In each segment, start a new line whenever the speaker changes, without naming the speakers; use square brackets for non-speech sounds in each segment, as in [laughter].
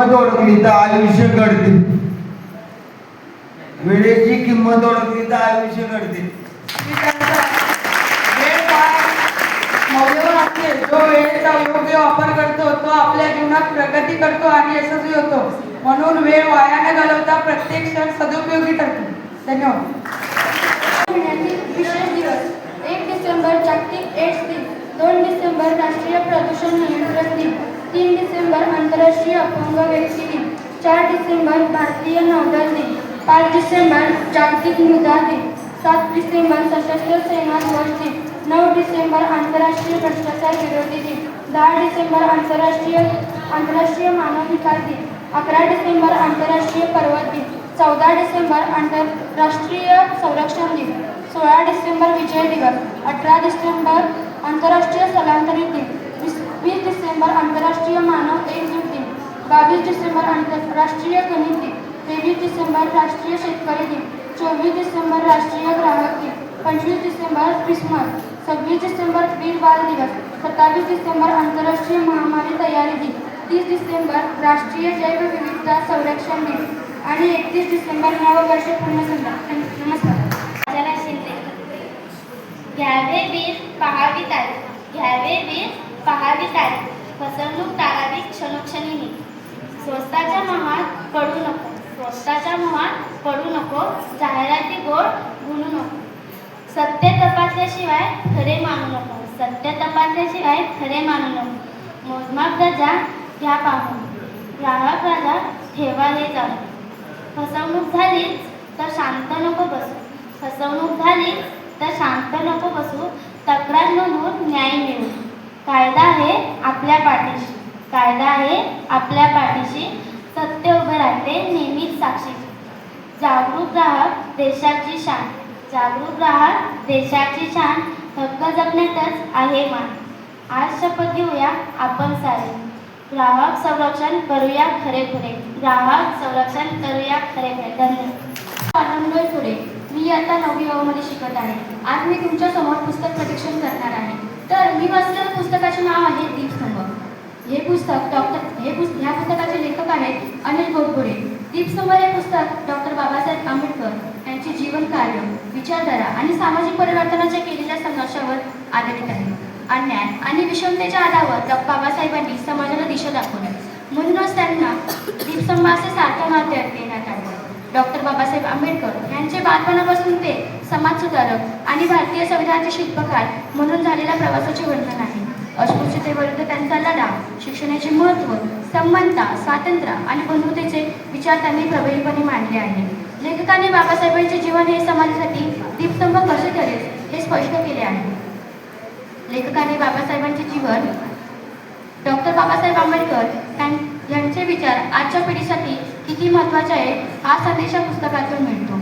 किंमत ओळखली तर आयुष्य घडते. वेळेची किंमत ओळखली तर आयुष्य घडते.
मौल्यवान असते जो वेळेचा योग्य वापर करतो तो आपल्या जीवनात प्रगती करतो आणि यशस्वी होतो. म्हणून वेळ वाया न घालवता प्रत्येक क्षण सदुपयोगी ठरतो. धन्यवाद.
महिन्यातील विशेष दिवस एक डिसेंबर जागतिक एड्स दिन दोन डिसेंबर राष्ट्रीय प्रदूषण नियंत्रण दिन. तीन डिसेंबर आंतरराष्ट्रीय अपंग व्यक्ती दिन. चार डिसेंबर भारतीय नौदल दिन. पाच डिसेंबर जागतिक मृदा दिन. सात डिसेंबर सशस्त्र सेना ध्वज दिन. नऊ डिसेंबर आंतरराष्ट्रीय भ्रष्टाचार विरोधी दिन. दहा डिसेंबर आंतरराष्ट्रीय आंतरराष्ट्रीय मानवाधिकार दिन. अकरा डिसेंबर आंतरराष्ट्रीय पर्वत दिन. चौदा डिसेंबर आंतरराष्ट्रीय संरक्षण दिन. सोळा डिसेंबर विजय दिवस. अठरा डिसेंबर आंतरराष्ट्रीय स्थलांतरित दिन. वीस डिसेंबर आंतरराष्ट्रीय मानव एकजूट दिन बावीस डिसेंबर आंतरराष्ट्रीय गणित दिन तेवीस डिसेंबर राष्ट्रीय शेतकरी दिन चोवीस डिसेंबर राष्ट्रीय ग्राहक दिन पंचवीस डिसेंबर क्रिसमस सव्वीस डिसेंबर वीर बाल दिवस सत्तावीस डिसेंबर आंतरराष्ट्रीय महामारी तयारी दिन तीस डिसेंबर राष्ट्रीय जैवविविधता संरक्षण दिन आणि एकतीस डिसेंबर नववर्ष पूर्ण झाला नमस्कार.
घ्यावे वीर पहावी तारीख घ्यावे वीर पहावी तारीख फसवणूक टाळावी क्षणोक्षणी स्वस्ताच्या मोहात पडू नको. स्वस्ताच्या मोहात पडू नको. जाहिराती गोड गुणू नको. सत्य तपासल्याशिवाय खरे मानू नको. सत्य तपासल्याशिवाय खरे मानू नको. मोजमाप दर्जा घ्या पाहून. ग्राहक राजा ठेवा हे जाऊ. फसवणूक झालीच तर शांत नको बसू. फसवणूक झाली तर शांत नको बसू. तक्रार नोंदवून न्याय मिळू. कायदा आहे आपल्या पाठीशी. कायदा आहे आपल्या पाठीशी. सत्य उभं राहते नेहमीच साक्षी. जागरूक ग्राहक देशाची शान. जागरूक ग्राहक देशाची शान. हक्क जपण्यातच आहे मान. आज शपथ घेऊया आपण सारे. ग्राहक संरक्षण करूया खरे खुरे ग्राहक संरक्षण करूया खरे धन्यवाद.
आनंद पुढे. मी आता नववी मध्ये शिकत आहे. आज मी तुमच्यासमोर पुस्तक प्रदर्शन करणार आहे तर मी वाचलेल्या पुस्तकाचे नाव आहे दीपस्तंभ. हे पुस्तक डॉक्टर हे पुस्त ह्या पुस्तकाचे लेखक आहेत अनिल गोडबोडे दीपस्तंभ हे पुस्तक डॉक्टर बाबासाहेब आंबेडकर यांचे जीवन कार्य विचारधारा आणि सामाजिक परिवर्तनाच्या केलेल्या संघर्षावर आधारित आहे. अन्याय आणि विषमतेच्या आधारावर डॉ. बाबासाहेबांनी समाजाला दिशा दाखवली. म्हणूनच त्यांना दीपस्तंभ असे सार्थक नाव देण्यात देण्यात आले डॉक्टर बाबासाहेब आंबेडकर यांचे बालपणापासून ते समाजसुधारक आणि भारतीय संविधानाचे शिल्पकार म्हणून झालेल्या प्रवासाचे वर्णन आहे. अस्पृश्यतेविरुद्ध त्यांचा लढा शिक्षणाचे महत्त्व समानता स्वातंत्र्य आणि बंधुतेचे विचार त्यांनी प्रभावीपणे मांडले आहे. लेखकाने बाबासाहेबांचे जीवन हे समाजासाठी दीपस्तंभ कसे ठरेल हे स्पष्ट केले आहे. लेखकाने बाबासाहेबांचे जीवन डॉक्टर बाबासाहेब आंबेडकर त्यां यांचे विचार आजच्या पिढीसाठी किती महत्त्वाचे आहे हा संदेश या पुस्तकातून मिळतो.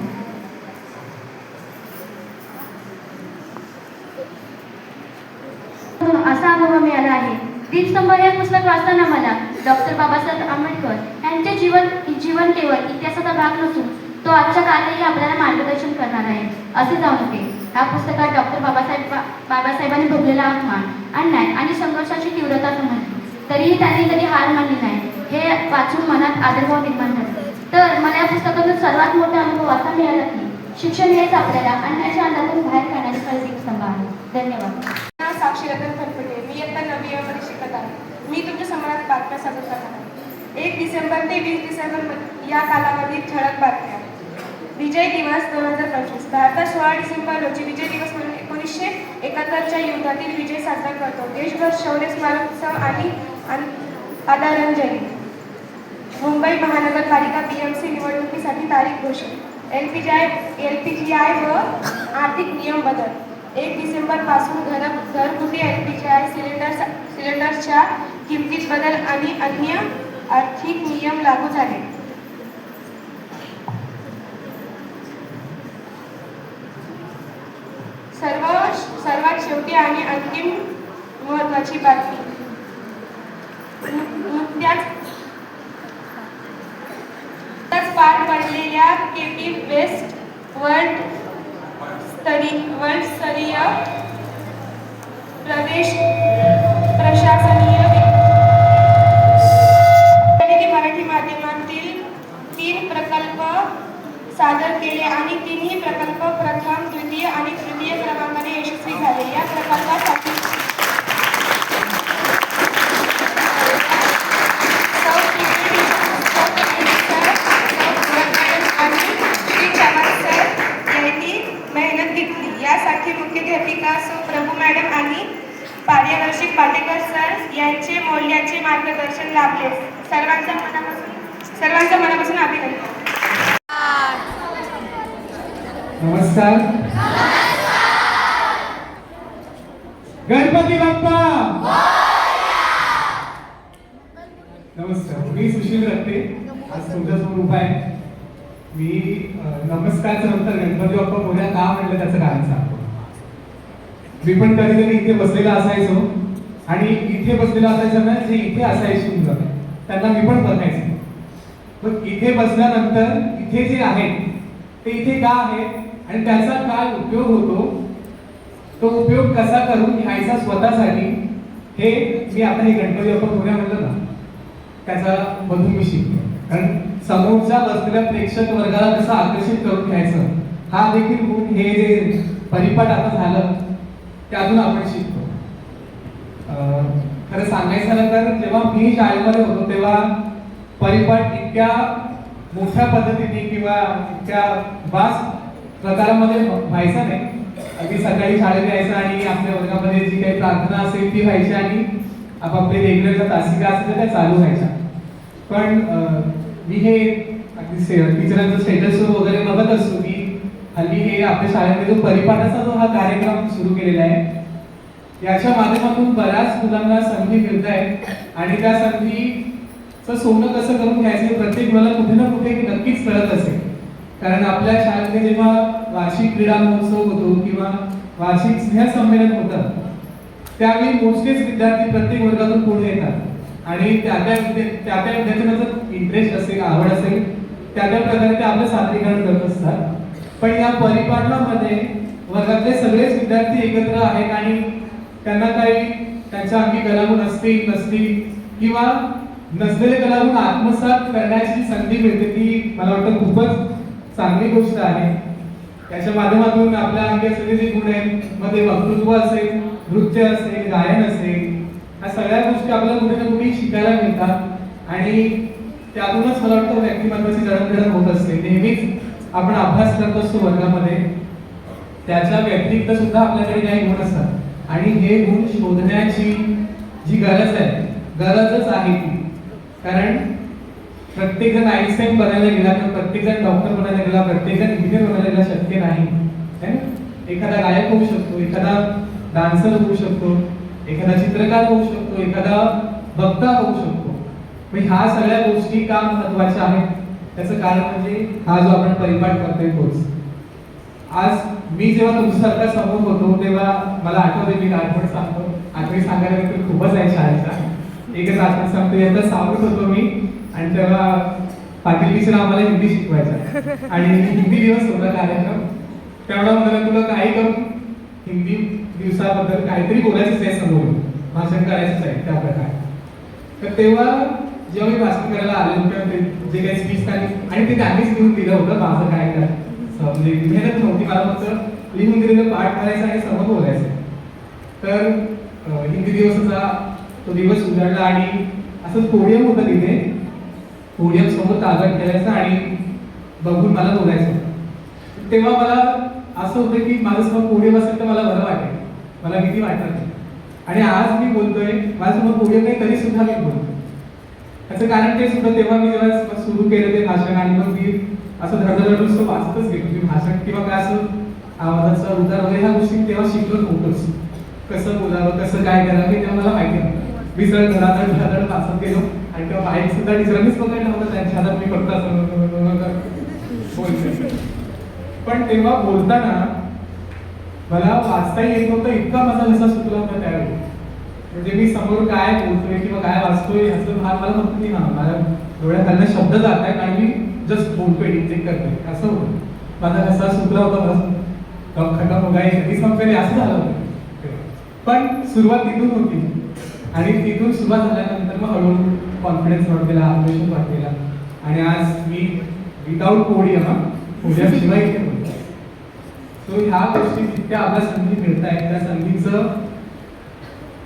असा अनुभव मिळाला आहे. दीपस्तंभ हे पुस्तक वाचताना मला डॉक्टर बाबासाहेब आंबेडकर यांचे जीवन जीवन केवळ इतिहासाचा भाग नसून तो आजच्या कालही आपल्याला मार्गदर्शन करणार आहे. असे जाऊन नये या पुस्तकात डॉक्टर बाबासाहेब बाबासाहेबांनी भोगलेला अपमान अन्याय आणि संघर्षाची तीव्रता समजली. तरीही त्यांनी कधी हार मानली नाही. हे वाचून मनात आदरभाव निर्माण झाले. तर मला या पुस्तकातून सर्वात मोठा अनुभव असा मिळाला की शिक्षण हेच आपल्याला अन्याच्या अंदातून बाहेर काढण्याचे खरे स्तंभ आहे. धन्यवाद.
साक्षी रतन फटफटे मी इयत्ता नवी A मध्ये शिकत आहे. मी तुमच्या समोरात बातम्या सादर करणार आहे. एक डिसेंबर ते वीस डिसेंबर या कालावधीत ठळक बातम्या विजय दिवस दोन हजार पंचवीस. भारतात सोळा डिसेंबर रोजी विजय दिवस म्हणून एकोणीसशे एकाहत्तरच्या युद्धातील विजय साजरा करतो. देशभर शौर्य स्मारक उत्सव आणि आदरांजली मुंबई महानगरपालिका पी एम सी निवडणुकीसाठी तारीख घोषित. L P G I L P G I व आर्थिक नियम बदल. एक डिसेंबरपासून घर घरगुती एल पी जी आय सिलेंडर सिलेंडरच्या किमतीत बदल आणि अन्य आर्थिक नियम लागू झाले. सर्व सर्वात शेवटी आणि अंतिम महत्वाची बातमी. नुकत्याच पार पडलेल्या केपी वेस्ट वर्ल्ड स्तरी वर्ल्ड स्तरीय प्रदेश प्रशासनीय मराठी माध्यमातील तीन प्रकल्प सादर केले आणि तिन्ही प्रकल्प प्रथम द्वितीय
नमस्कार. गणपती बाप्पा. नमस्कार. मी सुशील रत्ते. आज तुमच्यासमोर उभा आहे. मी नमस्कारचं नंतर गणपती बाप्पा पुण्या का म्हणलं त्याचं कारण सांगतो. मी पण कधी कधी इथे बसलेला असायचो. आणि इथे बसलेला असायचं ना जे इथे असायचे मुलं त्यांना मी पण बघायचं. मग इथे बसल्यानंतर इथे जे आहेत ते इथे का आहेत? आणि त्याचा काय उपयोग होतो? तो उपयोग कसा करून घ्यायचा स्वतःसाठी? हे मी आता हे गणपती बाप्पा पुण्या म्हणलं ना त्याचा मधून मी शिकतो कारण समोरच्या बसलेल्या प्रेक्षक वर्गाला कसं आकर्षित करून घ्यायचं हा देखील गुण हे जे परिपाठ आता झालं त्यातून आपण शिकतो. खरं सांगायचं तर जेव्हा मी शाळेमध्ये होतो तेव्हा परिपाठ इतक्या मोठ्या पद्धतीने किंवा इतक्या वास प्रकारामध्ये व्हायचा नाही. अगदी सकाळी शाळेत यायचं आणि आपल्या वर्गामध्ये जी काही प्रार्थना असेल ती व्हायची आणि आपापले रेग्युलरच्या तासिका असेल त्या चालू व्हायच्या. पण मी हे अगदी टीचरांचं स्टेटस वगैरे बघत असतो की हल्ली हे आपल्या शाळेमध्ये जो परिपाठाचा जो हा कार्यक्रम सुरू केलेला आहे याच्या माध्यमातून बऱ्याच मुलांना संधी मिळत आहे आणि त्या संधीचं सोनं कसं करून घ्यायचं प्रत्येक मुलाला कुठे ना कुठे नक्कीच कळत असेल. कारण आपल्या शाळेमध्ये जेव्हा वार्षिक क्रीडा महोत्सव होतो किंवा वार्षिक स्नेहसंमेलन होतं त्यावेळी मोजकेच विद्यार्थी प्रत्येक वर्गातून पुढे येतात. आणि त्या त्या विद्या- त्या त्या विद्यार्थ्यांना जर इंटरेस्ट असेल आवड असेल त्या त्या प्रकारे ते आपलं सादरीकरण करत असतात. पण या परिपालनामध्ये वर्गातले सगळेच विद्यार्थी एकत्र आहेत आणि त्यांना काही त्यांच्या अंगी कलागुण असतील नसतील किंवा नसलेले कलागुण आत्मसात करण्याची संधी मिळते ती मला वाटतं खूपच चांगली गोष्ट आहे. त्याच्या माध्यमातून आपल्या अंगी सगळे जे गुण आहेत मग ते वक्तृत्व असेल नृत्य असेल गायन असेल ह्या सगळ्या गोष्टी आपल्याला कुठे ना कुठे शिकायला मिळतात. आणि त्यातूनच मला वाटतं व्यक्तिमत्वाची जडणघडण होत असते. नेहमीच आपण अभ्यास करत असतो वर्गामध्ये. त्याच्या व्यतिरिक्त सुद्धा आपल्याकडे काही गुण असतात. आणि हे गुण शोधण्याची जी गरज आहे गरजच आहे ती. कारण प्रत्येक जण आईन्स्टाईन बनायला गेला तर प्रत्येक जण डॉक्टर बनायला गेला प्रत्येक जण इंजिनियर बनायला गेला शक्य नाही. एखादा गायक होऊ शकतो एखादा डान्सर होऊ शकतो एखादा चित्रकार होऊ शकतो एखादा वक्ता होऊ शकतो. मग ह्या सगळ्या गोष्टी का महत्त्वाच्या आहेत? त्याचं कारण म्हणजे हा जो आपण परिपाठ करतोय तोच आज मी जेव्हा तुमच्यासारख्या समोर होतो तेव्हा मला आठवते मी आठवण सांगतो. आठवणी सांगायला तर खूपच आहे शाळेचा. एकच आठवण सांगतो याचा सांगत होतो मी. आणि तेव्हा पाटील टीचर आम्हाला हिंदी शिकवायचा [laughs] आणि हिंदी दिवस होता कार्यक्रम. तेवढा मला तुला काही करून हिंदी दिवसाबद्दल काहीतरी बोलायचंच आहे समोर. भाषण करायचंच आहे त्या प्रकारे. तर तेव्हा जेव्हा मी भाषण करायला आले होते ते जे काही स्पीच आणि आणि ते त्यांनीच लिहून दिलं होतं माझं काय काय म्हणजे मेहनत नव्हती मला फक्त लिहून दिलेलं पाठ करायचं आणि समोर बोलायचं तर हिंदी दिवसाचा तो दिवस उजाडला आणि असं पोडियम होतं तिथे. पोडियम समोर कागद ठेवायचा आणि बघून मला बोलायचं. तेव्हा मला असं होतं की माझं समोर पोडियम असेल तर मला बरं वाटेल. मला भीती वाटत नाही आणि आज मी बोलतोय माझ्यासमोर पोडियम नाही तरी सुद्धा मी बोलतो त्याचं कारण ते सुद्धा तेव्हा मी जेव्हा सुरू केलं ते भाषण आणि मग मी असं धडधडून वाचतच गेलो. की भाषण किंवा काय असं आवाजाचा उतार वगैरे ह्या गोष्टी तेव्हा शिकलो नव्हतोच. कसं बोलावं कसं काय करावं हे तेव्हा मला माहिती नव्हतं. मी सरळ धडाधड धडाधड वाचत गेलो आणि तेव्हा बाईक सुद्धा टीचरांनीच पकडलं होतं त्यांच्या हातात मी फक्त असं बोलते पण तेव्हा बोलताना मला वाचता येत नव्हतं इतका माझा घसा सुटला होता त्यावेळी. म्हणजे मी समोर काय बोलतोय किंवा काय वाचतोय ह्याचं भाग मला फक्त नाही हा माझ्या डोळ्याखालनं शब्द जात आहेत आणि मी जस्ट बोलतोय डिक्टेट करतोय. असं होतं. माझा घसा सुटला होता मला खड्डा बघाय कधी संपेल असं झालं होतं. पण सुरुवात तिथून होती. आणि तिथून सुरुवात झाल्यानंतर मग हळूहळू कॉन्फिडन्स वाढलेला आत्मविश्वास वाढलेला आणि आज मी विदाऊट पोडियम हा पोडियम शिवाय इथे बोलतो सो ह्या गोष्टी जितक्या आपल्या संधी मिळत आहेत त्या संधीचं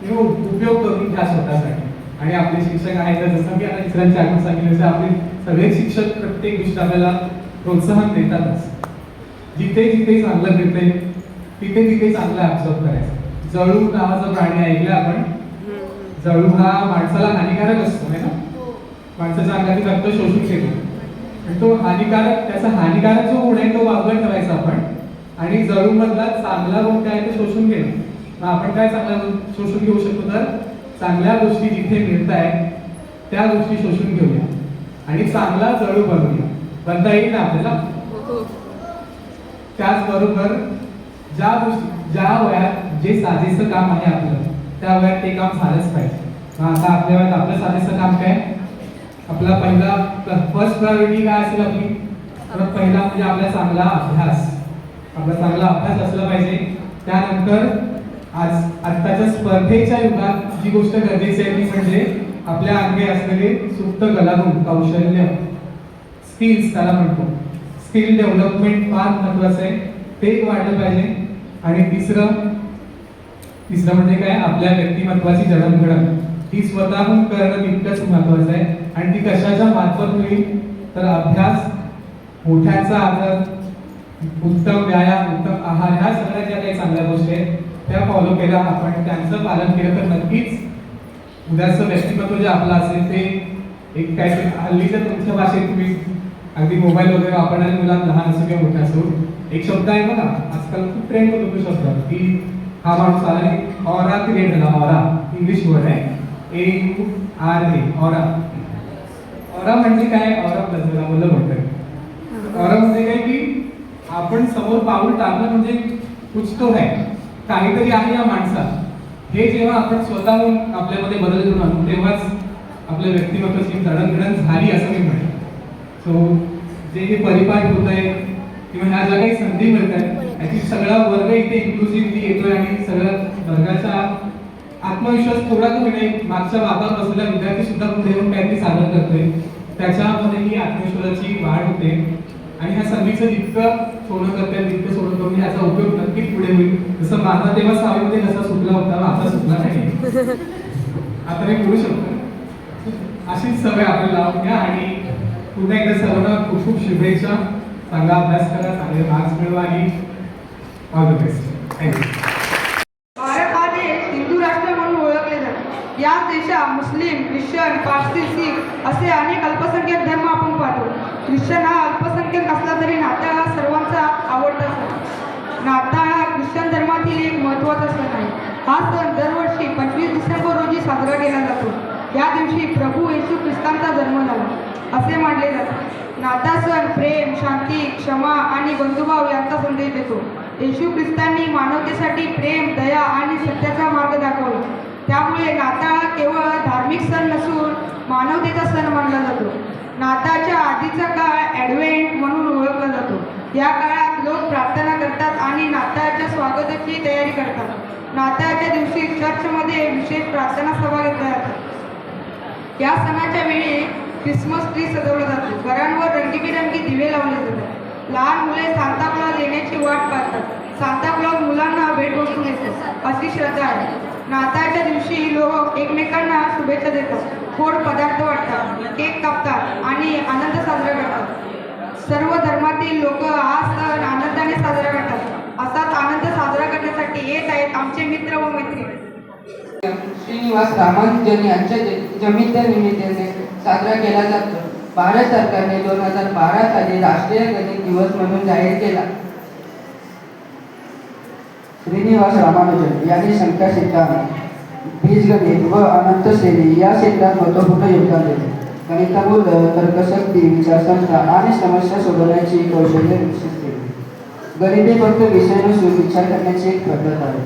उपयोग करून घ्या स्वतःसाठी. आणि आपले शिक्षक आहेत तर जसं की आता इतरांची आठवण सांगितलं तसं आपले सगळे शिक्षक प्रत्येक गोष्ट आपल्याला प्रोत्साहन देतातच. जिथे जिथे चांगलं मिळते तिथे तिथे चांगलं ऍब्झॉर्ब करायचं. जळू नावाचा प्राणी ऐकलं आपण जळू हा माणसाला हानिकारक असतो नाही ना? माणसाच्या अंगातील रक्त शोषून घेतो. आणि तो हानिकारक त्याचा हानिकारक जो गुण आहे तो बाजूला ठेवायचा आपण. आणि जळू मधला चांगला गुण काय तो शोषून घेणं. मग आपण काय चांगला शोषून घेऊ शकतो तर? चांगल्या गोष्टी जिथे मिळत आहेत त्या गोष्टी शोषून घेऊया. आणि चांगला जळू बनवूया. बनता येईल ना आपल्याला? त्याचबरोबर ज्या गोष्टी ज्या वयात जे साजेसं काम आहे आपलं त्या वयात ते काम झालंच पाहिजे. मग आता आपल्या वेळेत आपलं साजेसं काम काय? आपला पहिला फर्स्ट प्रायोरिटी काय असेल आपली? तर पहिला म्हणजे आपला चांगला अभ्यास. आपला चांगला अभ्यास असला पाहिजे. त्यानंतर आज आत्ताच्या स्पर्धेच्या युगात जी गोष्ट गरजेची आहे ती म्हणजे आपल्या अंगी असलेले सुप्त कलागुण कौशल्य स्किल्स त्याला म्हणतो. स्किल डेव्हलपमेंट फार महत्वाचं आहे. ते वाढलं पाहिजे. आणि तिसरं तिसरं म्हणजे काय? आपल्या व्यक्तिमत्वाची जडणघडण ती स्वतःहून करणं तितकंच महत्वाचं आहे. आणि ती कशाच्या मार्फत होईल? तर अभ्यास मोठ्यांचा आदर उत्तम व्यायाम उत्तम आहार ह्या सगळ्या ज्या काही चांगल्या गोष्टी आहेत त्या फॉलो केल्या आपण. त्यांचं पालन केलं तर नक्कीच उद्याचं व्यक्तिमत्व जे आपलं असेल ते एक काहीतरी तर तुमच्या भाषेत तुम्ही अगदी मोबाईल वगैरे वापरणारे मुलांना लहान असो किंवा मोठा असो एक शब्द आहे बघा आजकाल खूप ट्रेंड होतो तो शब्द की हा माणूस आला आणि ऑरा क्रिएट झाला? ऑरा इंग्लिश वर्ड आहे. A U R A aura aura म्हणजे काय? ऑरा प्लस मुलं म्हणतात. ऑरा म्हणजे काय की आपण समोर पाऊल टाकलं म्हणजे कुछ तो है काहीतरी आहे या माणसात. हे जेव्हा आपण स्वतःहून आपल्यामध्ये बदल करून आणू तेव्हाच आपल्या व्यक्तिमत्वाची जडणघडण झाली असं मी म्हणेन. सो जे हे परिपाठ होत आहे किंवा ह्या ज्या काही संधी मिळत आहे. याची सगळा वर्ग इथे इन्क्लुसिव्हली येतोय आणि सगळ्या वर्गाचा आत्मविश्वास थोडा कमी नाही मागच्या बाबा बसलेला विद्यार्थी सुद्धा पुढे येऊन काहीतरी सादर करतोय. त्याच्यामध्ये ही आत्मविश्वासाची वाढ होते. आणि ह्या संधीचं जितकं सोनं करता तितकं सोनं करून याचा उपयोग नक्कीच पुढे होईल. जसं माझा तेव्हा सहावीमध्ये कसा सुटला होता माझा सुटला नाही. आता मी बोलू शकतो. अशीच सवय आपल्याला घ्या आणि पुन्हा एकदा सर्वांना खूप खूप शुभेच्छा. चांगला अभ्यास करा चांगले मार्क्स मिळवा आणि all the best thank you
Bharat हा देश हिंदू राष्ट्र म्हणून ओळखले जाते या देशात मुस्लिम ख्रिश्चन पारसी शीख असे अनेक अल्पसंख्याक धर्म आपण पाहतो ख्रिश्चन हा अल्पसंख्याक असला तरी नाताळ हा सर्वांचा आवडता सण नाताळ हा ख्रिश्चन धर्मातील एक महत्त्वाचा सण आहे हा सण दरवर्षी पंचवीस डिसेंबर रोजी साजरा केला जातो या दिवशी प्रभू येशू ख्रिस्तांचा जन्म झाला असे मानले जाते नाता सण प्रेम शांती क्षमा आणि बंधुभाव यांचा संदेश देतो. येशू ख्रिस्तांनी मानवतेसाठी प्रेम दया आणि सत्याचा मार्ग दाखवला. त्यामुळे नाताळ केवळ धार्मिक सण नसून मानवतेचा सण मानला जातो. नाताळच्या आधीचा काळ ॲडव्हेंट म्हणून ओळखला जातो. या काळात लोक प्रार्थना करतात आणि नाताळच्या स्वागताची तयारी करतात. नाताळच्या दिवशी चर्चमध्ये विशेष प्रार्थना सभा घेतल्या जातात. या सणाच्या वेळी क्रिसमस ट्री सजवला जातो. घरांवर रंगीबिरंगी दिवे लावले जातात. लहान मुले सांताक्लॉज येण्याची वाट पाहतात. सांताक्लॉज मुलांना भेटवस्तू देतो अशी श्रद्धा आहे. नाताळच्या दिवशी लोक एकमेकांना शुभेच्छा देतात. गोड पदार्थ वाटतात. केक कापतात आणि आनंद साजरा करतात. सर्व धर्मातील लोक हा सण आनंदाने साजरा करतात. असाच आनंद साजरा करण्यासाठी येत आहेत आमचे मित्र व मैत्रिणी.
श्रीनिवास रामानुजन यांच्या जमीच्या निमित्ताने साजरा केला जातो. भारत सरकारने दोन हजार बारा साली राष्ट्रीय गणित दिवस म्हणून जाहीर केला. श्रीनिवास रामानुजन यांनी संख्या संख्यासिद्धांत बीजगणित व अनंत श्रेणी या क्षेत्रात महत्त्वपूर्ण योगदान दिले. गणिताबद्ध तर्कशक्ती विचारसंस्था आणि समस्या सोडवण्याची कौशल्य विकसित केली. गणिते फक्त विषय नसून विचार करण्याची एक पद्धत आहे.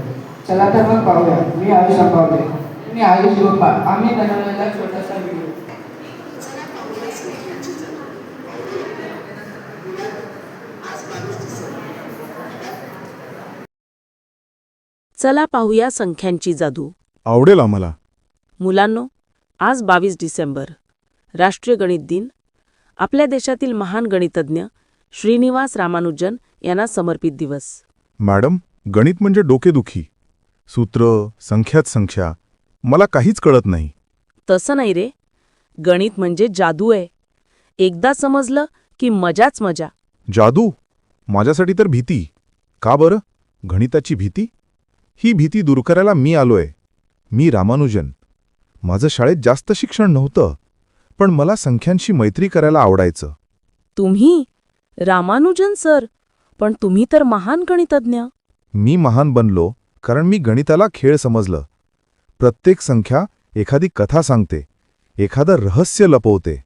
चला तर मग पाहूया. मी आयुष पावले मी आयुष गोपाळ. आम्ही बनवलेला छोटासा व्हिडिओ.
चला पाहूया संख्यांची जादू.
आवडेल आम्हाला.
मुलांनो आज बावीस डिसेंबर. राष्ट्रीय गणित दिन. आपल्या देशातील महान गणितज्ञ श्रीनिवास रामानुजन यांना समर्पित दिवस.
मॅडम गणित म्हणजे डोकेदुखी. सूत्र संख्यात संख्या मला काहीच कळत नाही.
तसं नाही रे. गणित म्हणजे जादू आहे. एकदा समजलं की मजाच मजा.
जादू? माझ्यासाठी तर भीती. का बरं? गणिताची भीती? ही भीती दूर करायला मी आलोय. मी रामानुजन. माझं शाळेत जास्त शिक्षण नव्हतं पण मला संख्यांशी मैत्री करायला आवडायचं.
तुम्ही? रामानुजन सर. पण तुम्ही तर महान गणितज्ञ.
मी महान बनलो कारण मी गणिताला खेळ समजलं. प्रत्येक संख्या एखादी कथा सांगते एखादं रहस्य लपवते.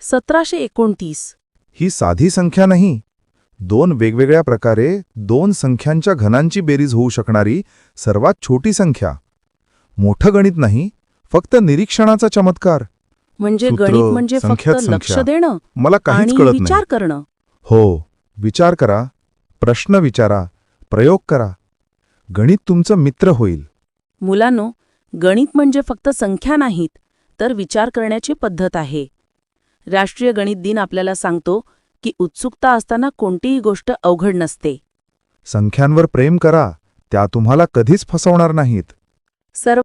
सतराशे एकोणतीस.
ही साधी संख्या नाही दोन वेगवेगळ्या प्रकारे दोन संख्यांच्या घनांची बेरीज होऊ शकणारी सर्वात छोटी संख्या. मोठं गणित नाही फक्त निरीक्षणाचा चमत्कार.
म्हणजे गणित म्हणजे फक्त लक्ष. देणं
मला काहीच कळत
विचार करणं.
हो विचार करा प्रश्न विचारा प्रयोग करा. गणित तुमचं मित्र होईल.
मुलांनो गणित म्हणजे फक्त संख्या नाहीत तर विचार करण्याची पद्धत आहे. राष्ट्रीय गणित दिन आपल्याला सांगतो की उत्सुकता असताना कोणतीही गोष्ट अवघड नसते.
संख्यांवर प्रेम करा त्या तुम्हाला कधीच फसवणार नाहीत.
सर्व